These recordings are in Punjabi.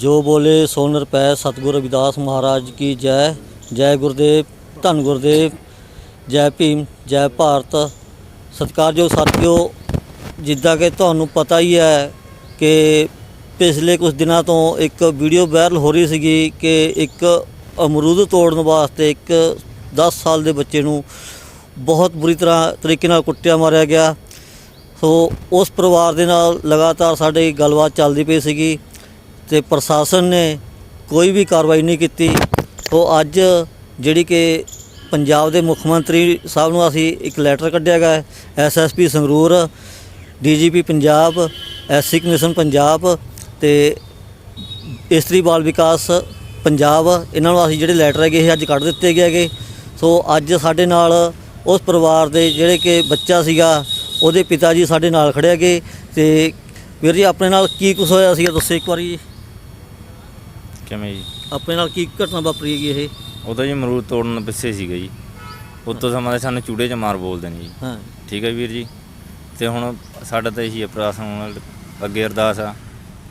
ਜੋ ਬੋਲੇ ਸੋ ਨਿਰਪੈ ਸਤਿਗੁਰ ਰਵਿਦਾਸ ਮਹਾਰਾਜ ਕੀ ਜੈ ਜੈ ਗੁਰਦੇਵ, ਧੰਨ ਗੁਰਦੇਵ, ਜੈ ਭੀਮ, ਜੈ ਭਾਰਤ। ਸਤਿਕਾਰਯੋਗ ਸਾਥੀਓ, ਜਿੱਦਾਂ ਕਿ ਤੁਹਾਨੂੰ ਪਤਾ ਹੀ ਹੈ ਕਿ ਪਿਛਲੇ ਕੁਝ ਦਿਨਾਂ ਤੋਂ ਇੱਕ ਵੀਡੀਓ ਵਾਇਰਲ ਹੋ ਰਹੀ ਸੀਗੀ ਕਿ ਇੱਕ ਅਮਰੂਦ ਤੋੜਨ ਵਾਸਤੇ ਇੱਕ 10 ਸਾਲ ਦੇ ਬੱਚੇ ਨੂੰ ਬਹੁਤ ਬੁਰੀ ਤਰ੍ਹਾਂ ਤਰੀਕੇ ਨਾਲ ਕੁੱਟਿਆ, ਮਾਰਿਆ ਗਿਆ। ਸੋ ਉਸ ਪਰਿਵਾਰ ਦੇ ਨਾਲ ਲਗਾਤਾਰ ਸਾਡੀ ਗੱਲਬਾਤ ਚੱਲਦੀ ਪਈ ਸੀਗੀ। ਤੇ ਪ੍ਰਸ਼ਾਸਨ ਨੇ ਕੋਈ ਵੀ ਕਾਰਵਾਈ ਨਹੀਂ ਕੀਤੀ। ਸੋ ਅੱਜ ਜਿਹੜੀ ਕਿ ਪੰਜਾਬ ਦੇ ਮੁੱਖ ਮੰਤਰੀ ਸਾਹਿਬ ਨੂੰ ਅਸੀਂ ਇੱਕ ਲੈਟਰ ਕੱਢਿਆ ਗਿਆ SSP Sangrur DGP Punjab SC commission Punjab ਤੇ ਇਸਤਰੀ ਬਾਲ ਵਿਕਾਸ ਪੰਜਾਬ, ਇਹਨਾਂ ਨੂੰ ਅਸੀਂ ਜਿਹੜੇ ਲੈਟਰ ਹੈਗੇ ਇਹ ਅੱਜ ਕੱਢ ਦਿੱਤੇ ਗਏ ਹੈਗੇ। ਸੋ ਅੱਜ ਸਾਡੇ ਨਾਲ ਉਸ ਪਰਿਵਾਰ ਦੇ ਜਿਹੜੇ ਕਿ ਬੱਚਾ ਸੀਗਾ, ਉਹਦੇ ਪਿਤਾ ਜੀ ਸਾਡੇ ਨਾਲ ਖੜੇ ਹੈਗੇ ਤੇ ਵੀਰ ਜੀ, ਆਪਣੇ ਨਾਲ ਕੀ ਕੁਝ ਹੋਇਆ ਸੀਗਾ, ਦੱਸੋ ਇੱਕ ਵਾਰੀ। ਕਿਵੇਂ ਜੀ? ਆਪਣੇ ਨਾਲ ਕੀ ਘਟਨਾ ਵਾਪਰੀ ਹੈਗੀ ਇਹ? ਉਹਦਾ ਜੀ ਅਮਰੂਦ ਤੋੜਨ ਪਿੱਛੇ ਸੀਗਾ ਜੀ। ਉਤੋਂ ਸਮਾਂ ਦੇ ਸਾਨੂੰ ਚੂੜੇ ਚ ਮਾਰ ਬੋਲਦੇ ਨੇ ਜੀ। ਹਾਂ। ਠੀਕ ਹੈ ਵੀਰ ਜੀ? ਤੇ ਹੁਣ ਸਾਡਾ ਤਾਂ ਇਹੀ ਨਾਲ ਅੱਗੇ ਅਰਦਾਸ ਆ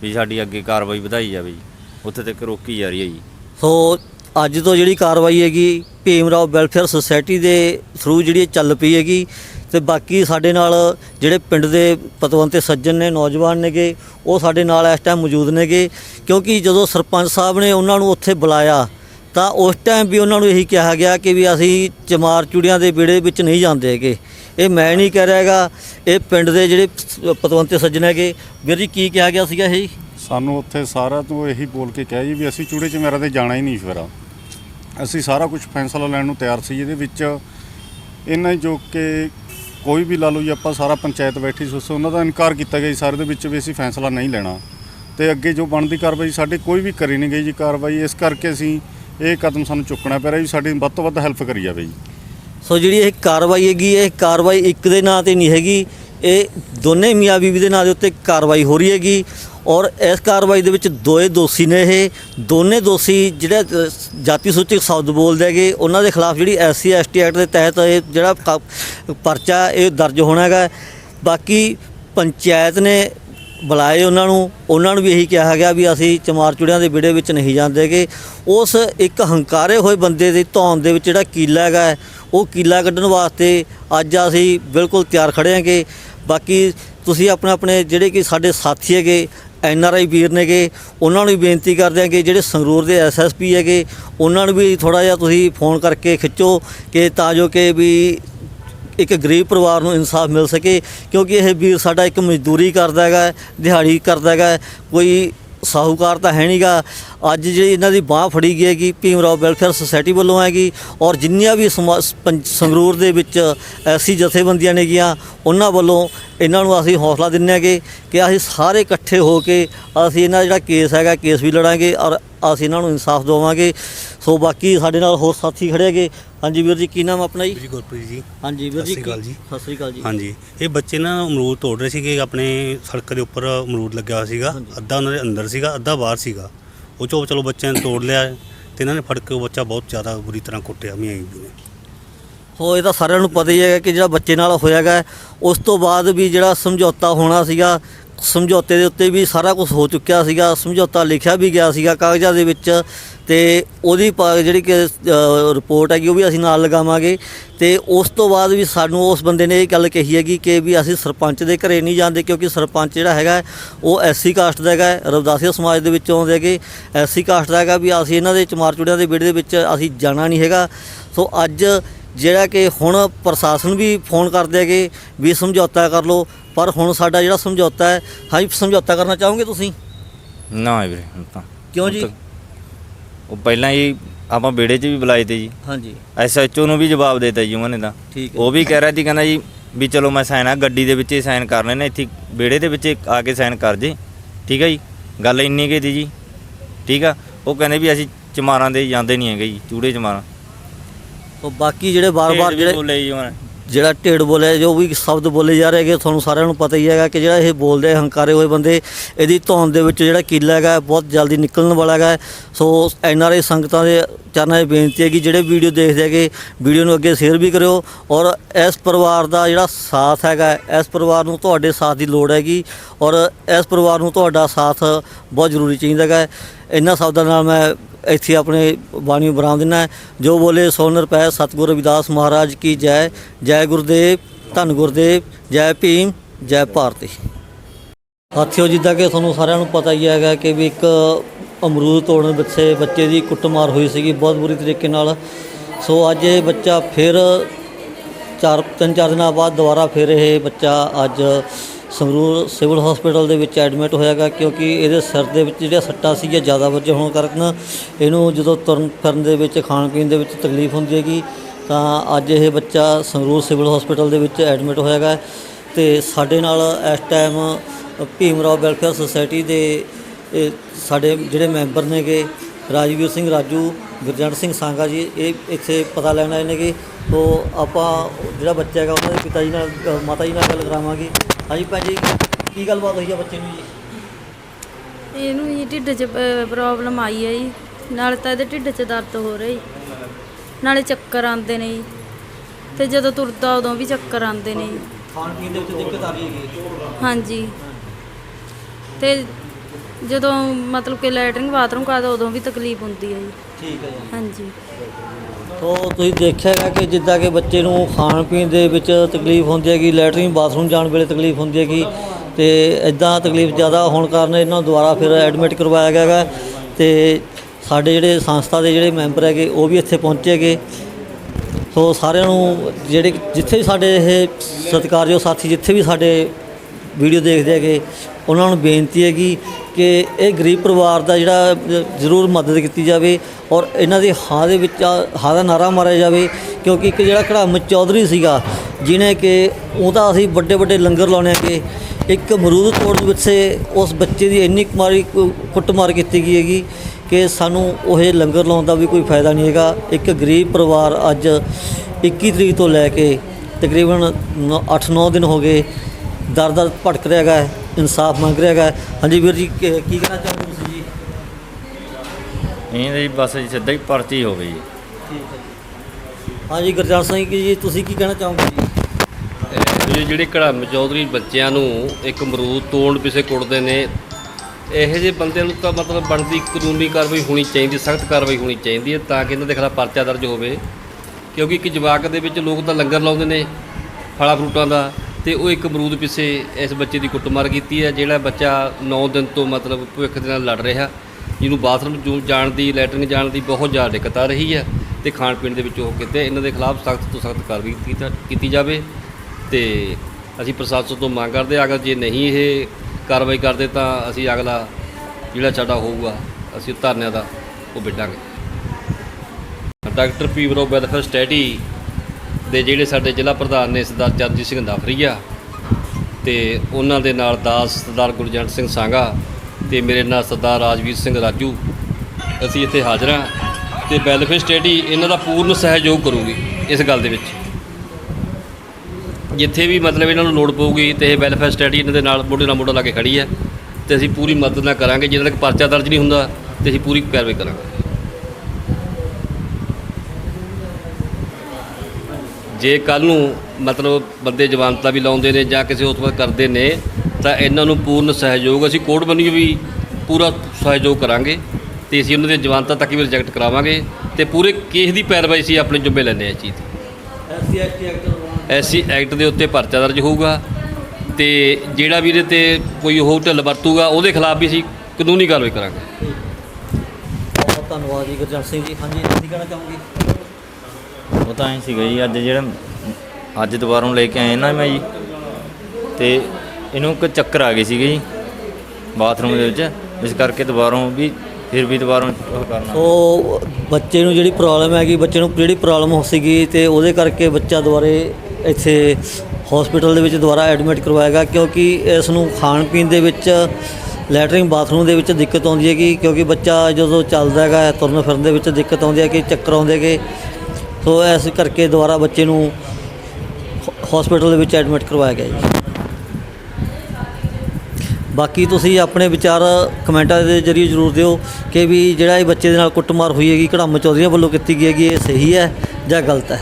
ਵੀ ਸਾਡੀ ਅੱਗੇ ਕਾਰਵਾਈ ਵਧਾਈ ਜਾਵੇ ਜੀ। ਉੱਥੇ ਤੱਕ ਰੋਕੀ ਜਾ ਰਹੀ ਹੈ ਜੀ। ਸੋ ਅੱਜ ਤੋਂ ਜਿਹੜੀ ਕਾਰਵਾਈ ਹੈਗੀ ਭੀਮ ਰਾਓ ਵੈਲਫੇਅਰ ਸੁਸਾਇਟੀ ਦੇ ਥਰੂ ਜਿਹੜੀ ਇਹ ਚੱਲ ਪਈ ਹੈਗੀ ਤੇ ਬਾਕੀ ਸਾਡੇ ਨਾਲ ਜਿਹੜੇ ਪਿੰਡ ਦੇ ਪਤਵੰਤੇ ਸੱਜਣ ਨੇ, ਨੌਜਵਾਨ ਨੇਗੇ, ਉਹ ਸਾਡੇ ਨਾਲ ਇਸ ਟਾਈਮ ਮੌਜੂਦ ਨੇਗੇ। ਕਿਉਂਕਿ ਜਦੋਂ ਸਰਪੰਚ ਸਾਹਿਬ ਨੇ ਉਹਨਾਂ ਨੂੰ ਉੱਥੇ ਬੁਲਾਇਆ, ਤਾਂ ਉਸ ਟਾਈਮ ਵੀ ਉਹਨਾਂ ਨੂੰ ਇਹੀ ਕਿਹਾ ਗਿਆ ਕਿ ਵੀ ਅਸੀਂ ਚਮਾਰ ਚੂੜੀਆਂ ਦੇ ਵਿੜੇ ਵਿੱਚ ਨਹੀਂ ਜਾਂਦੇ ਹੈਗੇ। ਇਹ ਮੈਂ ਨਹੀਂ ਕਹਿ ਰਿਹਾ ਹੈਗਾ, ਇਹ ਪਿੰਡ ਦੇ ਜਿਹੜੇ ਪਤਵੰਤੇ ਸੱਜਣ ਹੈਗੇ। ਵੀਰ ਜੀ, ਕੀ ਕਿਹਾ ਗਿਆ ਸੀਗਾ ਇਹ? ਸਾਨੂੰ ਉੱਥੇ ਸਾਰਾ ਤੋਂ ਇਹੀ ਬੋਲ ਕੇ ਕਿਹਾ ਜੀ ਵੀ ਅਸੀਂ ਚੂੜੇ ਚ ਮੇਰਾ ਤੇ ਜਾਣਾ ਹੀ ਨਹੀਂ ਫਿਰ ਅਸੀਂ ਸਾਰਾ ਕੁਝ ਫੈਸਲਾ ਲੈਣ ਨੂੰ ਤਿਆਰ ਸੀ। ਇਹਦੇ ਵਿੱਚ ਇਹਨਾਂ ਜੋ ਕਿ ਕੋਈ ਵੀ ਲਾ ਲਓ ਜੀ, ਆਪਾਂ ਸਾਰਾ ਪੰਚਾਇਤ ਬੈਠੀ ਸੀ, ਉਸ ਉਹਨਾਂ ਦਾ ਇਨਕਾਰ ਕੀਤਾ ਗਿਆ ਜੀ, ਸਾਰੇ ਦੇ ਵਿੱਚ ਵੀ ਅਸੀਂ ਫੈਸਲਾ ਨਹੀਂ ਲੈਣਾ। ਤੇ ਅੱਗੇ ਜੋ ਬਣਦੀ ਕਾਰਵਾਈ ਸਾਡੇ ਕੋਈ ਵੀ ਕਰੀ ਨਹੀਂ ਗਈ ਜੀ ਕਾਰਵਾਈ, ਇਸ ਕਰਕੇ ਅਸੀਂ ਇਹ ਕਦਮ ਸਾਨੂੰ ਚੁੱਕਣਾ ਪੈ ਰਿਹਾ ਜੀ, ਸਾਡੀ ਵੱਧ ਤੋਂ ਵੱਧ ਹੈਲਪ ਕਰੀ ਜਾਵੇ ਜੀ। ਸੋ ਜਿਹੜੀ ਇਹ ਕਾਰਵਾਈ ਹੈਗੀ, ਇਹ ਕਾਰਵਾਈ ਇੱਕ ਦੇ ਨਾਂ ਤੇ ਨਹੀਂ ਹੈਗੀ, ਇਹ ਦੋਨੇ ਮੀਆਂ ਬੀਵੀ ਦੇ ਨਾਂ ਦੇ ਉੱਤੇ ਕਾਰਵਾਈ ਹੋ ਰਹੀ ਹੈਗੀ। ਔਰ ਇਸ ਕਾਰਵਾਈ ਦੇ ਵਿੱਚ ਦੋਏ ਦੋਸ਼ੀ ਨੇ ਇਹ ਦੋਨੇ ਦੋਸ਼ੀ ਜਿਹੜੇ ਜਾਤੀ ਸੂਚਕ ਸ਼ਬਦ ਬੋਲਦੇ ਹੈਗੇ ਉਹਨਾਂ ਦੇ ਖਿਲਾਫ ਜਿਹੜੀ ਐਸਸੀ ਐਸਟੀ ਐਕਟ ਦੇ ਤਹਿਤ ਇਹ ਜਿਹੜਾ ਕ- ਪਰਚਾ ਇਹ ਦਰਜ ਹੋਣਾ ਹੈਗਾ। ਬਾਕੀ ਪੰਚਾਇਤ ਨੇ ਬੁਲਾਏ ਉਹਨਾਂ ਨੂੰ ਉਹਨਾਂ ਨੂੰ ਵੀ ਇਹੀ ਕਿਹਾ ਗਿਆ ਵੀ ਅਸੀਂ ਚਮਾਰ ਚੁੜਿਆਂ ਦੇ ਵਿੜੇ ਵਿੱਚ ਨਹੀਂ ਜਾਂਦੇਗੇ ਉਸ ਇੱਕ ਹੰਕਾਰੇ ਹੋਏ ਬੰਦੇ ਦੀ ਧੌਣ ਦੇ ਵਿੱਚ ਜਿਹੜਾ ਕੀਲਾ ਹੈਗਾ ਹੈ, ਉਹ ਕੀਲਾ ਕੱਢਣ ਵਾਸਤੇ ਅੱਜ ਅਸੀਂ ਬਿਲਕੁਲ ਤਿਆਰ ਖੜੇ ਹਾਂਗੇ। ਬਾਕੀ ਤੁਸੀਂ ਆਪਣੇ ਆਪਣੇ ਜਿਹੜੇ ਕਿ ਸਾਡੇ ਸਾਥੀ ਹੈਗੇ ਐਨ ਆਰ ਆਈ ਵੀਰ ਨੇਗੇ, ਉਹਨਾਂ ਨੂੰ ਵੀ ਬੇਨਤੀ ਕਰਦੇ ਹਾਂ ਕਿ ਜਿਹੜੇ ਸੰਗਰੂਰ ਦੇ ਐਸ ਐਸ ਪੀ ਹੈਗੇ, ਉਹਨਾਂ ਨੂੰ ਵੀ ਥੋੜਾ ਜਿਹਾ ਤੁਸੀਂ ਫੋਨ ਕਰਕੇ ਖਿੱਚੋ ਕਿ ਤਾਂ ਜੋ ਕਿ ਵੀ ਇੱਕ ਗਰੀਬ ਪਰਿਵਾਰ ਨੂੰ ਇਨਸਾਫ ਮਿਲ ਸਕੇ, ਕਿਉਂਕਿ ਇਹ ਵੀਰ ਸਾਡਾ ਇੱਕ ਮਜ਼ਦੂਰੀ ਕਰਦਾ ਹੈਗਾ, ਦਿਹਾੜੀ ਕਰਦਾ ਹੈਗਾ, ਕੋਈ ਸਾਹੂਕਾਰ ਤਾਂ ਹੈ ਨਹੀਂਗਾ। ਅੱਜ ਜਿਹੜੀ ਇਹਨਾਂ ਦੀ ਬਾਹ ਫੜੀ ਗਈ ਹੈਗੀ ਭੀਮ ਰਾਓ ਵੈਲਫੇਅਰ ਸੁਸਾਇਟੀ ਵੱਲੋਂ ਹੈਗੀ, ਔਰ ਜਿੰਨੀਆਂ ਵੀ ਸਮਾ- ਪੰਜ- ਸੰਗਰੂਰ ਦੇ ਵਿੱਚ ਐਸੀ ਜਥੇਬੰਦੀਆਂ ਨੇਗੀਆਂ, ਉਹਨਾਂ ਵੱਲੋਂ ਇਹਨਾਂ ਨੂੰ ਅਸੀਂ ਹੌਸਲਾ ਦਿੰਦੇ ਹੈਗੇ ਕਿ ਅਸੀਂ ਸਾਰੇ ਇਕੱਠੇ ਹੋ ਕੇ ਅਸੀਂ ਇਹਨਾਂ ਦਾ ਜਿਹੜਾ ਕੇਸ ਹੈਗਾ, ਕੇਸ ਵੀ ਲੜਾਂਗੇ, ਔਰ ਅਸੀਂ ਇਹਨਾਂ ਨੂੰ ਇਨਸਾਫ ਦਿਵਾਵਾਂਗੇ ਸੋ ਬਾਕੀ ਸਾਡੇ ਨਾਲ ਹੋਰ ਸਾਥੀ ਖੜੇ ਹੈਗੇ। ਹਾਂਜੀ ਵੀਰ ਜੀ ਕੀ ਨਾਮ ਆਪਣਾ ਜੀ? ਜੀ ਗੁਰਪ੍ਰੀਤ ਜੀ। ਹਾਂਜੀ ਵੀਰ ਜੀ ਸਤਿ ਸ਼੍ਰੀ ਅਕਾਲ ਜੀ। ਸਤਿ ਸ੍ਰੀ ਅਕਾਲ ਜੀ। ਹਾਂਜੀ ਇਹ ਬੱਚੇ ਨਾ ਅਮਰੂਦ ਤੋੜ ਰਹੇ ਸੀਗੇ ਆਪਣੇ ਸੜਕ ਦੇ ਉੱਪਰ ਅਮਰੂਦ ਲੱਗਿਆ ਹੋਇਆ ਸੀਗਾ। ਹਾਂਜੀ। ਅੱਧਾ ਉਹਨਾਂ ਦੇ ਅੰਦਰ ਸੀਗਾ ਅੱਧਾ ਬਾਹਰ ਸੀਗਾ। ਉਹ ਚੋਂ ਚਲੋ ਬੱਚਿਆਂ ਨੇ ਤੋੜ ਲਿਆ ਤੇ ਇਹਨਾਂ ਨੇ ਫੜ ਕੇ ਉਹ ਬੱਚਾ ਬਹੁਤ ਜ਼ਿਆਦਾ ਬੁਰੀ ਤਰ੍ਹਾਂ ਕੁੱਟਿਆ ਮੀਆਂ ਜੀ ਨੇ। ਸੋ ਇਹ ਤਾਂ ਸਾਰਿਆਂ ਨੂੰ ਪਤਾ ਹੀ ਹੈਗਾ ਕਿ ਜਿਹੜਾ ਬੱਚੇ ਨਾਲ ਹੋਇਆਗਾ ਉਸ ਤੋਂ ਬਾਅਦ ਵੀ ਜਿਹੜਾ ਸਮਝੌਤਾ ਹੋਣਾ ਸੀਗਾ ਸਮਝੌਤੇ ਦੇ ਉੱਤੇ ਵੀ ਸਾਰਾ ਕੁਝ ਹੋ ਚੁੱਕਿਆ ਸੀਗਾ, ਸਮਝੌਤਾ ਲਿਖਿਆ ਵੀ ਗਿਆ ਸੀਗਾ ਕਾਗਜ਼ਾਂ ਦੇ ਵਿੱਚ ਤੇ ਉਹਦੀ ਪ- ਜਿਹੜੀ ਕਿ ਰਿਪੋਰਟ ਹੈਗੀ ਉਹ ਵੀ ਅਸੀਂ ਨਾਲ ਲਗਾਵਾਂਗੇ ਤੇ ਉਸ ਤੋਂ ਬਾਅਦ ਵੀ ਸਾਨੂੰ ਉਸ ਬੰਦੇ ਨੇ ਇਹ ਗੱਲ ਕਹੀ ਹੈਗੀ ਕਿ ਵੀ ਅਸੀਂ ਸਰਪੰਚ ਦੇ ਘਰੇ ਨਹੀਂ ਜਾਂਦੇ ਕਿਉਂਕਿ ਸਰਪੰਚ ਜਿਹੜਾ ਹੈਗਾ ਉਹ ਐਸਸੀ ਕਾਸਟ ਦਾ ਹੈਗਾ, ਰਵਦਾਸੀਆ ਸਮਾਜ ਦੇ ਵਿੱਚ ਆਉਂਦੇ ਹੈਗੇ, ਐਸਸੀ ਕਾਸਟ ਦਾ ਹੈਗਾ ਵੀ ਅਸੀਂ ਇਹਨਾਂ ਦੇ ਚਮਾਰ ਚੁੜਿਆਂ ਦੇ ਵਿਹੜੇ ਦੇ ਵਿੱਚ ਅਸੀਂ ਜਾਣਾ ਨਹੀਂ ਹੈਗਾ। ਸੋ ਅੱਜ ਜਿਹੜਾ ਕਿ ਹੁਣ ਪ੍ਰਸ਼ਾਸਨ ਵੀ ਫੋਨ ਕਰਦੇ ਹੈਗੇ ਵੀ ਸਮਝੌਤਾ ਕਰ ਲਓ ਪਰ ਹੁਣ ਸਾਡਾ ਜਿਹੜਾ ਸਮਝੌਤਾ ਹੈ ਹਾਂਜੀ ਸਮਝੌਤਾ ਕਰਨਾ ਚਾਹੋਗੇ ਤੁਸੀਂ? ਨਾ ਵੀਰੇ ਹੁਣ ਤਾਂ। ਕਿਉਂ ਹੁਣ ਜੀ ਤਾਂ- ਉਹ ਪਹਿਲਾਂ ਹੀ ਆਪਾਂ ਬੇੜੇ 'ਚ ਵੀ ਬੁਲਾਏ ਤੇ ਜੀ। ਹਾਂਜੀ। ਐਸਐਚਓ ਨੂੰ ਵੀ ਜਵਾਬ ਦੇਤਾ ਜੀ ਉਹਨਾਂ ਨੇ ਤਾਂ। ਠੀਕ ਹੈ। ਉਹ ਵੀ ਕਹਿ ਰਿਹਾ ਸੀ ਕਹਿੰਦਾ ਜੀ ਵੀ ਚਲੋ ਮੈਂ ਸਾਈਨ ਆ ਗੱਡੀ ਦੇ ਵਿੱਚ ਹੀ ਸਾਈਨ ਕਰ ਲੈਣਾ ਇੱਥੇ ਬੇੜੇ ਦੇ ਵਿੱਚ ਆ ਕੇ ਸਾਈਨ ਕਰ ਜੇ। ਠੀਕ ਹੈ ਜੀ? ਗੱਲ ਇੰਨੀ ਕੁ ਦੀ ਜੀ। ਠੀਕ ਆ? ਉਹ ਕਹਿੰਦੇ ਵੀ ਅਸੀਂ ਚਮਾਰਾਂ ਦੇ ਜਾਂਦੇ ਨਹੀਂ ਹੈਗੇ ਜੀ ਚੂੜੇ ਚਮਾਰਾਂ। ਉਹ ਬਾਕੀ ਜਿਹੜੇ ਬਾਰ-ਬਾਰ ਜਿਹੜੇ ਬੋਲੇ ਜੀ ਉਹਨਾਂ ਨੇ। ਜਿਹੜਾ ਢੇਡ ਬੋਲਿਆ ਜੋ ਵੀ ਸ਼ਬਦ ਬੋਲੇ ਜਾ ਰਹੇ ਹੈਗੇ, ਤੁਹਾਨੂੰ ਸਾਰਿਆਂ ਨੂੰ ਪਤਾ ਹੀ ਹੈਗਾ ਕਿ ਜਿਹੜਾ ਇਹ ਬੋਲਦੇ ਹੰਕਾਰੇ ਹੋਏ ਬੰਦੇ, ਇਹਦੀ ਧੌਣ ਦੇ ਵਿੱਚ ਜਿਹੜਾ ਕੀਲਾ ਹੈਗਾ ਬਹੁਤ ਜਲਦੀ ਨਿਕਲਣ ਵਾਲਾ ਹੈਗਾ। ਸੋ ਐਨ ਆਰ ਆਈ ਸੰਗਤਾਂ ਦੇ ਚਰਨਾਂ 'ਚ ਬੇਨਤੀ ਹੈ ਕਿ ਜਿਹੜੇ ਵੀਡੀਓ ਦੇਖਦੇ ਹੈਗੇ, ਵੀਡੀਓ ਨੂੰ ਅੱਗੇ ਸ਼ੇਅਰ ਵੀ ਕਰਿਓ ਔਰ ਇਸ ਪਰਿਵਾਰ ਦਾ ਜਿਹੜਾ ਸਾਥ ਹੈਗਾ, ਇਸ ਪਰਿਵਾਰ ਨੂੰ ਤੁਹਾਡੇ ਸਾਥ ਦੀ ਲੋੜ ਹੈਗੀ ਔਰ ਇਸ ਪਰਿਵਾਰ ਨੂੰ ਤੁਹਾਡਾ ਸਾਥ ਬਹੁਤ ਜ਼ਰੂਰੀ ਚਾਹੀਦਾ ਹੈਗਾ। ਇਹਨਾਂ ਸ਼ਬਦਾਂ ਨਾਲ ਮੈਂ ਇੱਥੇ ਆਪਣੇ ਬਾਣੀ ਨੂੰ ਬਰਾਮ ਦਿੰਦਾ ਜੋ ਬੋਲੇ ਸੋਨ ਰੁਪਏ ਸਤਿਗੁਰ ਰਵਿਦਾਸ ਮਹਾਰਾਜ ਕੀ ਜੈ ਜੈ ਗੁਰਦੇਵ, ਧੰਨ ਗੁਰਦੇਵ, ਜੈ ਭੀਮ, ਜੈ ਭਾਰਤੀ। ਸਾਥੀਓ, ਜਿੱਦਾਂ ਕਿ ਤੁਹਾਨੂੰ ਸਾਰਿਆਂ ਨੂੰ ਪਤਾ ਹੀ ਹੈਗਾ ਕਿ ਵੀ ਇੱਕ ਅਮਰੂਦ ਤੋੜਨ ਪਿੱਛੇ ਬੱਚੇ ਦੀ ਕੁੱਟਮਾਰ ਹੋਈ ਸੀਗੀ ਬਹੁਤ ਬੁਰੀ ਤਰੀਕੇ ਨਾਲ। ਸੋ ਅੱਜ ਇਹ ਬੱਚਾ ਫਿਰ ਚਾਰ, ਤਿੰਨ ਚਾਰ ਦਿਨਾਂ ਬਾਅਦ ਦੁਬਾਰਾ ਫਿਰ ਇਹ ਬੱਚਾ ਅੱਜ ਸੰਗਰੂਰ ਸਿਵਲ ਹਸਪੀਟਲ ਦੇ ਵਿੱਚ ਐਡਮਿਟ ਹੋਇਆਗਾ ਕਿਉਂਕਿ ਇਹਦੇ ਸਿਰ ਦੇ ਵਿੱਚ ਜਿਹੜੀਆਂ ਸੱਟਾਂ ਸੀਗੀਆਂ ਜ਼ਿਆਦਾ ਵੱਜੇ ਹੋਣ ਕਾਰਨ ਇਹਨੂੰ ਜਦੋਂ ਤੁਰਨ ਫਿਰਨ ਦੇ ਵਿੱਚ, ਖਾਣ ਪੀਣ ਦੇ ਵਿੱਚ ਤਕਲੀਫ ਹੁੰਦੀ ਹੈਗੀ, ਤਾਂ ਅੱਜ ਇਹ ਬੱਚਾ ਸੰਗਰੂਰ ਸਿਵਲ ਹਸਪੀਟਲ ਦੇ ਵਿੱਚ ਐਡਮਿਟ ਹੋਇਆਗਾ ਤੇ ਸਾਡੇ ਨਾਲ ਇਸ time Bhim Rao welfare society ਦੇ ਸਾਡੇ ਜਿਹੜੇ ਮੈਂਬਰ ਨੇਗੇ, ਰਾਜਵੀਰ ਸਿੰਘ ਰਾਜੂ, ਗੁਰਜੰਟ ਸਿੰਘ ਸਾਂਗਾ ਜੀ, ਇਹ ਇੱਥੇ ਪਤਾ ਲੈਣ ਆਏ ਨੇਗੇ। ਤੋ ਆਪਾਂ ਜਿਹੜਾ ਬੱਚਾ ਹੈਗਾ ਉਹਨਾਂ ਦੇ ਪਿਤਾ ਜੀ ਨਾਲ, ਮਾਤਾ ਜੀ ਨਾਲ ਗੱਲ ਕਰਾਵਾਂਗੇ। ਹਾਂਜੀ ਭੈਣ ਜੀ ਕੀ ਗੱਲਬਾਤ ਹੋਈ ਆ ਬੱਚੇ ਨੂੰ ਜੀ? ਇਹਨੂੰ ਜੀ ਢਿੱਡ 'ਚ ਪ੍ਰੋਬਲਮ ਆਈ ਹੈ ਜੀ। ਨਾਲੇ ਤਾਂ ਇਹਦੇ ਢਿੱਡ 'ਚ ਦਰਦ ਹੋ ਰਿਹਾ ਜੀ। ਨਾਲੇ ਚੱਕਰ ਆਉਂਦੇ ਨੇ ਜੀ। ਤੇ ਜਦੋਂ ਤੁਰਦਾ ਉਦੋਂ ਵੀ ਚੱਕਰ ਆਉਂਦੇ ਨੇ ਜੀ। ਖਾਣ ਪੀਣ ਦੇ ਵਿੱਚ ਦਿੱਕਤ ਆ ਰਹੀ ਹੈਗੀ। ਹਾਂਜੀ। ਤੇ ਜਦੋਂ ਮਤਲਬ ਕਿ ਲੈਟਰਿੰਗ ਬਾਥਰੂਮ ਕਰਦਾ ਉਦੋਂ ਵੀ ਤਕਲੀਫ ਹੁੰਦੀ ਹੈ ਜੀ। ਠੀਕ ਹੈ ਜੀ। ਹਾਂਜੀ। ਸੋ ਤੁਸੀਂ ਦੇਖਿਆ ਹੈਗਾ ਕਿ ਜਿੱਦਾਂ ਕਿ ਬੱਚੇ ਨੂੰ ਖਾਣ ਪੀਣ ਦੇ ਵਿੱਚ ਤਕਲੀਫ ਹੁੰਦੀ ਹੈਗੀ ਲੈਟਰਿਨ ਬਾਥਰੂਮ ਜਾਣ ਵੇਲੇ ਤਕਲੀਫ ਹੁੰਦੀ ਹੈਗੀ ਤੇ ਇਦਾਂ ਤਕਲੀਫ ਜ਼ਿਆਦਾ ਹੋਣ ਕਾਰਨ ਇਹਨਾਂ ਨੂੰ ਦੁਬਾਰਾ ਫਿਰ ਐਡਮਿਟ ਕਰਵਾਇਆ ਗਿਆ ਹੈਗਾ ਤੇ ਸਾਡੇ ਜਿਹੜੇ ਸੰਸਥਾ ਦੇ ਜਿਹੜੇ ਮੈਂਬਰ ਹੈਗੇ, ਉਹ ਵੀ ਇੱਥੇ ਪਹੁੰਚੇਗੇ ਸੋ ਸਾਰਿਆਂ ਨੂੰ ਜਿਹੜੇ ਜਿੱਥੇ ਵੀ ਸਾਡੇ ਇਹ ਸਤਿਕਾਰਯੋਗ ਸਾਥੀ, ਜਿੱਥੇ ਵੀ ਸਾਡੇ ਵੀਡੀਓ ਦੇਖਦੇ ਹੈਗੇ ਉਹਨਾਂ ਨੂੰ ਬੇਨਤੀ ਹੈਗੀ ਕਿ ਇਹ ਗਰੀਬ ਪਰਿਵਾਰ ਦਾ ਜਿਹੜਾ, ਜ਼ਰੂਰ ਮਦਦ ਕੀਤੀ ਜਾਵੇ ਔਰ ਇਹਨਾਂ ਦੇ ਹਾਂ ਦੇ ਵਿੱਚ ਹਾਂ ਦਾ ਨਾਰਾ ਮਾਰਿਆ ਜਾਵੇ, ਕਿਉਂਕਿ ਇੱਕ ਜਿਹੜਾ ਘੜਾਮ ਚੌਧਰੀ ਸੀਗਾ ਜਿਨੇ ਕਿ ਉਹਦਾ ਅਸੀਂ ਵੱਡੇ ਵੱਡੇ ਲੰਗਰ ਲਾਉਣੇ ਕਿ ਇੱਕ ਮਰੂਦ ਅਮਰੂਦ ਤੋੜਨ ਪਿੱਛੇ ਉਸ ਬੱਚੇ ਦੀ ਇੰਨੀ ਕੁ ਮਾਰੀ ਕੁ- ਕੁੱਟਮਾਰ ਕੀਤੀ ਗਈ ਹੈਗੀ ਕਿ ਸਾਨੂੰ ਉਹ ਲੰਗਰ ਲਾਉਣ ਦਾ ਵੀ ਕੋਈ ਫਾਇਦਾ ਨਹੀਂ ਹੈਗਾ। ਇੱਕ ਗਰੀਬ ਪਰਿਵਾਰ ਅੱਜ 21 ਤਰੀਕ ਤੋਂ ਲੈ ਕੇ ਤਕਰੀਬਨ 8-9 ਦਿਨ ਹੋ ਗਏ ਦਰ ਦਰ ਭਟਕ ਰਿਹਾ ਹੈਗਾ। ਇਨਸਾਫ ਮੰਗ ਰਿਹਾ ਹੈਗਾ। ਹਾਂਜੀ ਵੀਰ ਜੀ ਕੀ ਕੀ ਕਹਿਣਾ ਚਾਹੁੰਦੇ ਤੁਸੀਂ ਜੀ? ਇਹ ਜੀ ਬਸ ਜੀ ਸਿੱਧਾ ਹੀ ਪਰਚੀ ਹੋ ਗਈ ਜੀ। ਠੀਕ ਹੈ ਹਾਂਜੀ ਗੁਰਜਾਨ ਸਿੰਘ ਜੀ ਤੁਸੀਂ ਕੀ ਕਹਿਣਾ ਚਾਹੋਗੇ ਜੀ? ਇਹ ਜਿਹੜੇ ਕੜਮ ਚੌਧਰੀ ਬੱਚਿਆਂ ਨੂੰ ਇੱਕ ਅਮਰੂਦ ਤੋੜਨ ਪਿੱਛੇ ਕੁੱਟਦੇ ਨੇ ਇਹੋ ਜਿਹੇ ਬੰਦਿਆਂ ਨੂੰ ਤਾਂ ਮਤਲਬ ਬਣਦੀ ਕਾਨੂੰਨੀ ਕਾਰਵਾਈ ਹੋਣੀ ਚਾਹੀਦੀ ਸਖਤ ਕਾਰਵਾਈ ਹੋਣੀ ਚਾਹੀਦੀ ਹੈ ਤਾਂ ਕਿ ਇਹਨਾਂ ਦੇ ਖਿਲਾਫ ਪਰਚਾ ਦਰਜ ਹੋਵੇ। ਕਿਉਂਕਿ ਇੱਕ ਜਵਾਕ ਦੇ ਵਿੱਚ ਲੋਕ ਤਾਂ ਲੰਗਰ ਲਾਉਂਦੇ ਨੇ ਫਲਾਂ ਫਰੂਟਾਂ ਦਾ। ਤੇ ਉਹ ਇੱਕ ਬਰੂਦ ਪਿੱਛੇ ਇਸ ਬੱਚੇ ਦੀ ਕੁੱਟਮਾਰ ਕੀਤੀ ਹੈ ਜਿਹੜਾ ਬੱਚਾ 9 ਦਿਨ ਤੋਂ ਮਤਲਬ ਭਵਿੱਖ ਦੇ ਨਾਲ ਲੜ ਰਿਹਾ ਜਿਹਨੂੰ ਬਾਥਰੂਮ ਜੂ- ਜਾਣ ਦੀ ਲੈਟਰਿੰਗ ਜਾਣ ਦੀ ਬਹੁਤ ਜ਼ਿਆਦਾ ਦਿੱਕਤ ਆ ਰਹੀ ਹੈ ਤੇ ਖਾਣ ਪੀਣ ਦੇ ਵਿੱਚ ਉਹ ਕਿਤੇ ਇਹਨਾਂ ਦੇ ਖਿਲਾਫ ਸਖਤ ਤੋਂ ਸਖਤ ਕਾਰਵਾਈ ਕੀਤੀ ਜਾਵੇ ਤੇ ਅਸੀਂ ਪ੍ਰਸ਼ਾਸਨ ਤੋਂ ਮੰਗ ਕਰਦੇ ਹਾਂ, ਅਗਰ ਜੇ ਨਹੀਂ ਇਹ ਕਾਰਵਾਈ ਕਰਦੇ ਤਾਂ ਅਸੀਂ ਅਗਲਾ ਜਿਹੜਾ ਸਾਡਾ ਹੋਊਗਾ ਅਸੀਂ ਧਰਨਿਆਂ ਦਾ ਉਹ ਵਿੱਢਾਂਗੇ। ਡਾਕਟਰ ਪੀਵਰੋ ਵੈਲਫੇਅਰ ਸਟੇਡੀ ਦੇ ਜਿਹੜੇ ਸਾਡੇ ਜ਼ਿਲ੍ਹਾ ਪ੍ਰਧਾਨ ਨੇ ਸਰਦਾਰ ਚਰਨਜੀਤ ਸਿੰਘ ਦਾਫਰੀਆ ਤੇ ਉਹਨਾਂ ਦੇ ਨਾਲ ਦਾਸ ਸਰਦਾਰ ਗੁਰਜੰਟ ਸਿੰਘ ਸਾਂਗਾ ਤੇ ਮੇਰੇ ਨਾਲ ਸਰਦਾਰ ਰਾਜਵੀਰ ਸਿੰਘ ਰਾਜੂ, ਅਸੀਂ ਇੱਥੇ ਹਾਜ਼ਰ ਹਾਂ ਤੇ ਵੈਲਫੇਅਰ ਸਟੇਡੀ ਇਹਨਾਂ ਦਾ ਪੂਰਨ ਸਹਿਯੋਗ ਕਰੂਗੀ ਇਸ ਗੱਲ ਦੇ ਵਿੱਚ। ਜਿੱਥੇ ਵੀ ਮਤਲਬ ਇਹਨਾਂ ਨੂੰ ਲੋੜ ਪਊਗੀ ਤੇ ਇਹ ਵੈਲਫੇਅਰ ਸਟੱਡੀ ਇਹਨਾਂ ਦੇ ਨਾਲ ਮੋਢੇ ਨਾਲ ਮੋਢਾ ਲਾ ਕੇ ਖੜੀ ਹੈ ਤੇ ਅਸੀਂ ਪੂਰੀ ਮਦਦ ਨਾਲ ਕਰਾਂਗੇ ਜਿੰਨਾ ਤੱਕ ਪਰਚਾ ਦਰਜ ਨਹੀਂ ਹੁੰਦਾ ਤੇ ਅਸੀਂ ਪੂਰੀ ਕਾਰਵਾਈ ਕਰਾਂਗੇ। ਜੇ ਕੱਲ ਨੂੰ ਮਤਲਬ ਬੰਦੇ ਜਵਾਨਤਾ ਵੀ ਲਾਉਂਦੇ ਨੇ ਜਾਂ ਕਿਸੇ ਉਸ ਵਕਤ ਕਰਦੇ ਨੇ, ਤਾਂ ਇਹਨਾਂ ਨੂੰ ਪੂਰਨ ਸਹਿਯੋਗ ਅਸੀਂ ਕੋਰਟ ਬਣੀ ਵੀ ਪੂਰਾ ਸਹਿਯੋਗ ਕਰਾਂਗੇ ਤੇ ਅਸੀਂ ਉਹਨਾਂ ਦੇ ਜਵਾਨਤਾ ਤੱਕ ਵੀ ਰਿਜੈਕਟ ਕਰਾਵਾਂਗੇ ਤੇ ਪੂਰੇ ਕੇਸ ਦੀ ਪੈਰਵਾਈ ਅਸੀਂ ਆਪਣੇ ਜੁੰਮੇ ਲੈਂਦੇ ਹਾਂ ਚੀਜ਼ ਦੀ। ਐਸਸੀ ਐਕਟ ਐਸੀ ਐਕਟ ਦੇ ਉੱਤੇ ਪਰਚਾ ਦਰਜ ਹੋਊਗਾ ਤੇ ਜਿਹੜਾ ਵੀ ਇਹਦੇ ਤੇ ਕੋਈ ਹੋਰ ਢਿੱਲ ਵਰਤੂਗਾ ਉਹਦੇ ਖਿਲਾਫ ਵੀ ਅਸੀਂ ਕਾਨੂੰਨੀ ਕਾਰਵਾਈ ਕਰਾਂਗੇ। ਧੰਨਵਾਦ ਜੀ ਗੁਰਜੰਟ ਸਿੰਘ ਜੀ। ਹਾਂਜੀ ਤੁਸੀਂ ਕਹਿਣਾ ਚਾਹੋਗੇ? ਉਹ ਤਾਂ ਐਂ ਸੀਗਾ ਜੀ, ਅੱਜ ਜਿਹੜਾ ਅੱਜ ਦੁਬਾਰਾ ਲੈ ਕੇ ਆਏ ਨਾ ਮੈਂ ਜੀ, ਤੇ ਇਹਨੂੰ ਇੱਕ ਚੱਕਰ ਆ ਗਏ ਸੀਗੇ ਜੀ, ਬਾਥਰੂਮ ਦੇ ਵਿੱਚ, ਇਸ ਕਰਕੇ ਦੁਬਾਰਾ ਵੀ ਫਿਰ ਵੀ ਦੁਬਾਰਾ ਉਹ ਕਰਨਾ। ਸੋ ਬੱਚੇ ਨੂੰ ਜਿਹੜੀ ਪ੍ਰੋਬਲਮ ਹੈਗੀ, ਬੱਚੇ ਨੂੰ ਜਿਹੜੀ ਪ੍ਰੋਬਲਮ ਹੋ ਸੀਗੀ ਤੇ ਉਹਦੇ ਕਰਕੇ ਬੱਚਾ ਦੁਬਾਰੇ ਇੱਥੇ ਹਸਪੀਟਲ ਦੇ ਵਿੱਚ ਦੁਬਾਰਾ ਐਡਮਿਟ ਕਰਵਾਏਗਾ, ਕਿਉਂਕਿ ਇਸ ਨੂੰ ਖਾਣ ਪੀਣ ਦੇ ਵਿੱਚ ਲੈਟਰਿੰਗ ਬਾਥਰੂਮ ਦੇ ਵਿੱਚ ਦਿੱਕਤ ਆਉਂਦੀ ਹੈਗੀ, ਕਿਉਂਕਿ ਬੱਚਾ ਜਦੋਂ ਚੱਲਦਾ ਹੈਗਾ, ਤੁਰਨ ਫਿਰਨ ਦੇ ਵਿੱਚ ਦਿੱਕਤ ਆਉਂਦੀ ਹੈ ਕਿ ਚੱਕਰ ਆਉਂਦੇ ਹੈਗੇ ਸੋ ਇਸ ਕਰਕੇ ਦੁਬਾਰਾ ਬੱਚੇ ਨੂੰ ਹਸਪੀਟਲ ਦੇ ਵਿੱਚ ਐਡਮਿਟ ਕਰਵਾਇਆ ਗਿਆ ਜੀ। ਬਾਕੀ ਤੁਸੀਂ ਆਪਣੇ ਵਿਚਾਰ ਕਮੈਂਟਾਂ ਦੇ ਜ਼ਰੀਏ ਜ਼ਰੂਰ ਦਿਓ ਕਿ ਵੀ ਜਿਹੜਾ ਇਹ ਬੱਚੇ ਦੇ ਨਾਲ ਕੁੱਟਮਾਰ ਹੋਈ ਹੈਗੀ ਕੜਮ ਚੌਧਰੀਆਂ ਵੱਲੋਂ ਕੀਤੀ ਗਈ ਹੈਗੀ, ਇਹ ਸਹੀ ਹੈ ਜਾਂ ਗਲਤ ਹੈ?